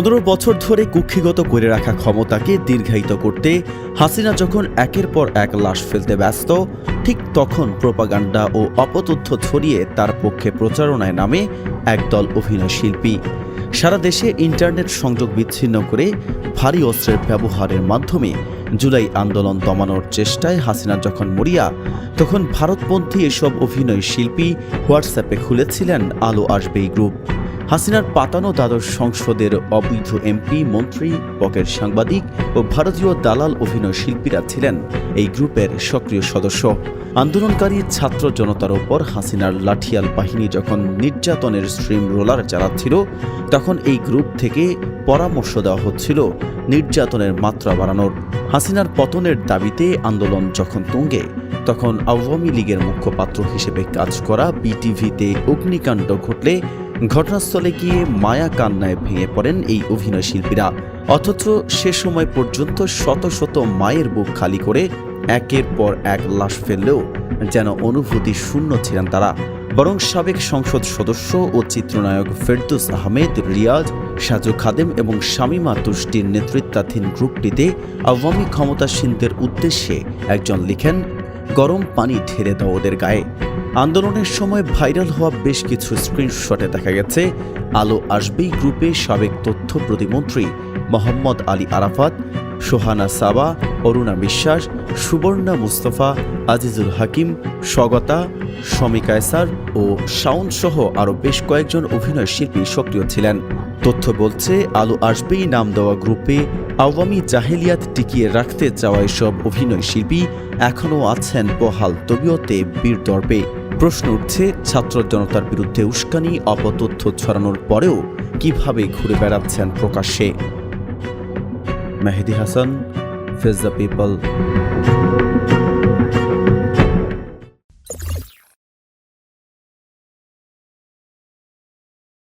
পনেরো বছর ধরে কুক্ষিগত করে রাখা ক্ষমতাকে দীর্ঘায়িত করতে হাসিনা যখন একের পর এক লাশ ফেলতে ব্যস্ত, ঠিক তখন প্রোপাগান্ডা ও অপতথ্য ছড়িয়ে তার পক্ষে প্রচারণায় নামে একদল অভিনয় শিল্পী। সারা দেশে ইন্টারনেট সংযোগ বিচ্ছিন্ন করে ভারী অস্ত্রের ব্যবহারের মাধ্যমে জুলাই আন্দোলন দমানোর চেষ্টায় হাসিনা যখন মরিয়া, তখন ভারতপন্থী এসব অভিনয় শিল্পী হোয়াটসঅ্যাপে খুলেছিলেন আলো আসবেই গ্রুপ। হাসিনার পাতানো দ্বাদশ সংসদের অবৈধ এমপি, মন্ত্রী পকের সাংবাদিক ও ভারতীয় দালাল অভিনয় শিল্পীরা ছিলেন এই গ্রুপের সক্রিয় সদস্য। আন্দোলনকারী ছাত্র জনতার ওপর হাসিনার লাঠিয়াল বাহিনী যখন নির্যাতনের স্ট্রিম রোলার চালাচ্ছিল, তখন এই গ্রুপ থেকে পরামর্শ দেওয়া হচ্ছিল নির্যাতনের মাত্রা বাড়ানোর। হাসিনার পতনের দাবিতে আন্দোলন যখন তুঙ্গে, তখন আওয়ামী লীগের মুখপাত্র হিসেবে কাজ করা বিটিভিতে অগ্নিকাণ্ড ঘটলে ঘটনাস্থলে গিয়ে মায়া কান্নায় ভেঙে পড়েন এই অভিনয় শিল্পীরা। অথচ সে সময় পর্যন্ত শত শত মায়ের বুক খালি করে একের পর এক লাশ ফেললেও যেন অনুভূতি শূন্য ছিলেন তারা। বরং সাবেক সংসদ সদস্য ও চিত্রনায়ক ফেরদুস আহমেদ, রিয়াজ, সাজু খাদেম এবং শামিমা তুষ্টির নেতৃত্বাধীন গ্রুপটিতে আওয়ামী ক্ষমতাসীনদের উদ্দেশ্যে একজন লিখেন, গরম পানি ঢেলে দাও ওদের গায়ে। আন্দোলনের সময় ভাইরাল হওয়া বেশ কিছু স্ক্রিনশটে দেখা গেছে। আলো আসবেই গ্রুপে সাবেক তথ্য প্রতিমন্ত্রী মোহাম্মদ আলী আরাফাত, সোহানা সাবা, অরুণা বিশ্বাস, সুবর্ণা মুস্তফা, আজিজুল হাকিম, স্বগতা শমী কায়সার ও শাওন সহ আরও বেশ কয়েকজন অভিনয় শিল্পী সক্রিয় ছিলেন। তথ্য বলছে, আলো আসবেই নাম দেওয়া গ্রুপে আওয়ামী জাহেলিয়াত টিকিয়ে রাখতে চাওয়া এসব অভিনয় শিল্পী এখনও আছেন বহাল তবিয়তে বীর দর্পে প্রশ্ন উঠছে, ছাত্র জনতার বিরুদ্ধে উস্কানি, অপতথ্য ছড়ানোর পরেও কীভাবে ঘুরে বেড়াচ্ছেন প্রকাশ্যে? Mehedi Hasan face the people.